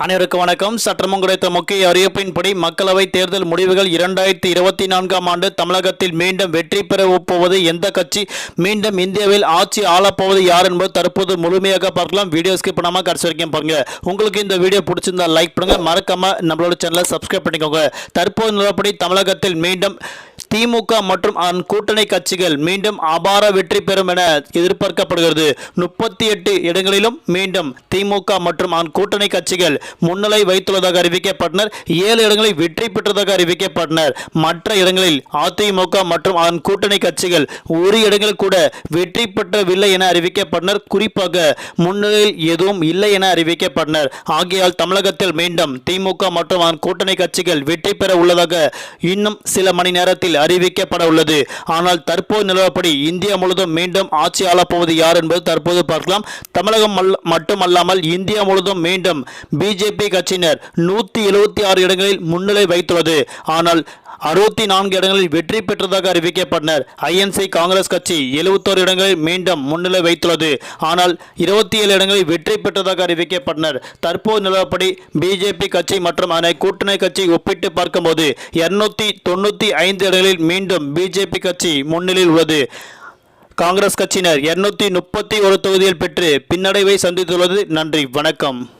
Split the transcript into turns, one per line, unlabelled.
அனைவருக்கும் வணக்கம். சற்றமும் கிடைத்த முக்கிய அறிவிப்பின்படி மக்களவை தேர்தல் முடிவுகள் இரண்டாயிரத்தி இருபத்தி நான்காம் ஆண்டு தமிழகத்தில் மீண்டும் வெற்றி பெற போவது எந்த கட்சி மீண்டும் இந்தியாவில் ஆட்சி ஆளப்போவது யார் என்பது தற்போது முழுமையாக பார்க்கலாம். வீடியோ ஸ்கிப் பண்ணாமல் கடைசி வரைக்கும் பாருங்க. உங்களுக்கு இந்த வீடியோ பிடிச்சிருந்தா லைக் பண்ணுங்க. மறக்காம நம்மளோட சேனலை சப்ஸ்கிரைப் பண்ணிக்கோங்க. தற்போது நிலப்படி தமிழகத்தில் மீண்டும் திமுக மற்றும் அதன் கூட்டணி கட்சிகள் மீண்டும் அபார வெற்றி பெறும் என எதிர்பார்க்கப்படுகிறது. முப்பத்தி எட்டு இடங்களிலும் மீண்டும் திமுக மற்றும் அதன் கூட்டணி கட்சிகள் முன்னிலை வைத்துள்ளதாக அறிவிக்கப்பட்டனர். ஏழு இடங்களில் வெற்றி பெற்றதாக அறிவிக்கப்பட்டனர். மற்ற இடங்களில் அதிமுக மற்றும் அதன் கூட்டணி கட்சிகள் ஒரு இடங்களில் கூட வெற்றி பெற்றவில்லை என அறிவிக்கப்பட்டனர். குறிப்பாக முன்னிலையில் எதுவும் இல்லை என அறிவிக்கப்பட்டனர். ஆகையால் தமிழகத்தில் மீண்டும் திமுக மற்றும் அதன் கூட்டணி கட்சிகள் வெற்றி பெற உள்ளதாக இன்னும் சில மணி நேரத்தில் அறிவிக்கப்பட உள்ளது. ஆனால் தற்போது நிலவப்படி இந்தியா முழுவதும் மீண்டும் ஆட்சி ஆளப்போவது யார் என்பது தற்போது பார்க்கலாம். தமிழகம் மட்டுமல்லாமல் இந்தியா முழுவதும் மீண்டும் பிஜேபி கட்சியினர் நூற்றி எழுபத்தி ஆறு இடங்களில் முன்னிலை வைத்துள்ளது. ஆனால் அறுபத்தி நான்கு இடங்களில் வெற்றி பெற்றதாக அறிவிக்கப்பட்டனர். ஐஎன்சி காங்கிரஸ் கட்சி எழுபத்தோரு இடங்களில் மீண்டும் முன்னிலை வைத்துள்ளது. ஆனால் இருபத்தி ஏழு இடங்களில் வெற்றி பெற்றதாக அறிவிக்கப்பட்டனர். தற்போது நிலவப்படி பிஜேபி கட்சி மற்றும் அதனை கூட்டணி கட்சி ஒப்பிட்டு பார்க்கும்போது இருநூத்தி தொண்ணூத்தி ஐந்து இடங்களில் மீண்டும் பிஜேபி கட்சி முன்னிலையில் உள்ளது. காங்கிரஸ் கட்சியினர் இருநூத்தி முப்பத்தி ஒரு தொகுதியில் பெற்று பின்னடைவை சந்தித்துள்ளது. நன்றி. வணக்கம்.